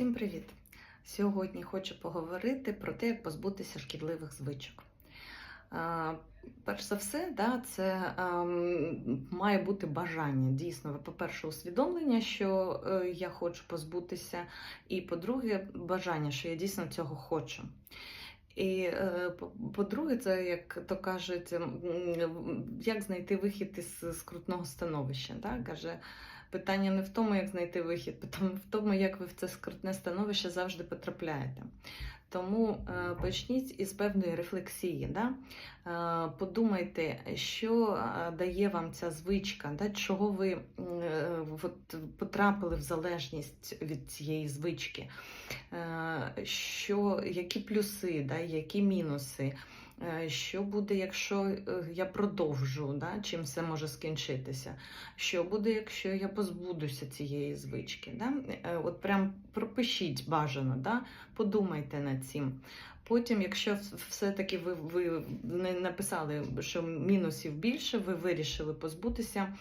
Всім привіт! Сьогодні хочу поговорити про те, як позбутися шкідливих звичок. Е, Перш за все, да, це ем, має бути бажання. Дійсно, по-перше, усвідомлення, що е, я хочу позбутися, і по-друге, бажання, що я дійсно цього хочу. І е, по- по-друге, це, як то кажуть, як знайти вихід із скрутного становища. Да? Каже, Питання не в тому, як знайти вихід, питання в тому, як ви в це скрутне становище завжди потрапляєте. Тому е, почніть із певної рефлексії. Да? Е, подумайте, що е, дає вам ця звичка, да? чого ви от, потрапили в залежність від цієї звички, що, які плюси, да? які мінуси. Е, Що буде, якщо е, я продовжу, да, чим все може скінчитися? Що буде, якщо я позбудуся цієї звички? Да? Е, От прям пропишіть бажано, да? подумайте над цим. Потім, якщо все-таки ви, ви не написали, що мінусів більше, ви вирішили позбутися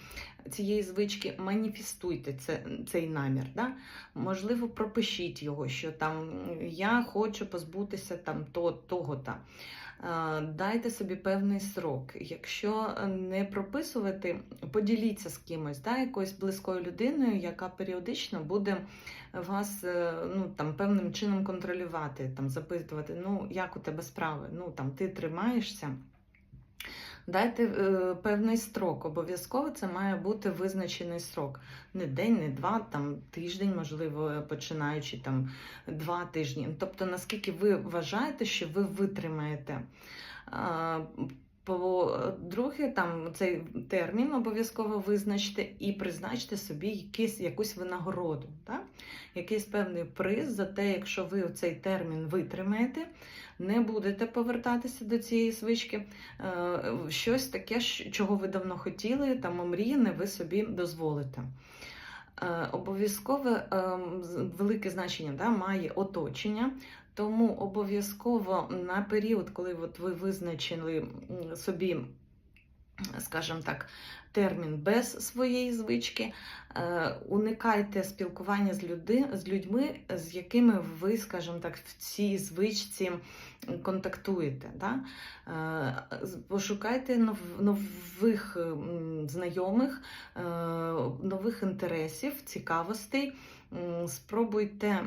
цієї звички, маніфестуйте це, цей намір. Да? Можливо, пропишіть його, що там я хочу позбутися там то, того-то. Дайте собі певний срок. Якщо не прописувати, поділіться з кимось, да, якоюсь близькою людиною, яка періодично буде вас е, ну, там, певним чином контролювати, там, запитувати, ну, як у тебе справи, ну, там, ти тримаєшся. Дайте е, певний строк. Обов'язково це має бути визначений срок. Не день, не два, там тиждень, можливо, починаючи там два тижні. Тобто, наскільки ви вважаєте, що ви витримаєте. А, По-друге, там цей термін обов'язково визначте і призначте собі якийсь, якусь винагороду, так? якийсь певний приз за те, якщо ви цей термін витримаєте, не будете повертатися до цієї звички, е, щось таке, чого ви давно хотіли, там омріяне, ви собі дозволите. Е, Обов'язкове ем, велике значення да, має оточення, тому обов'язково на період, коли от ви визначили собі, скажімо так, термін без своєї звички, е, уникайте спілкування з, люди, з людьми, з якими ви, скажімо так, в цій звичці контактуєте. Да? Е, Пошукайте нов- нових знайомих, е, нових інтересів, цікавостей. Спробуйте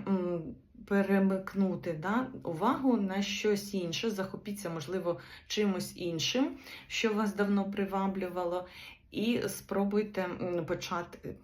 перемикнути да, увагу на щось інше, захопіться, можливо, чимось іншим, що вас давно приваблювало, і спробуйте почати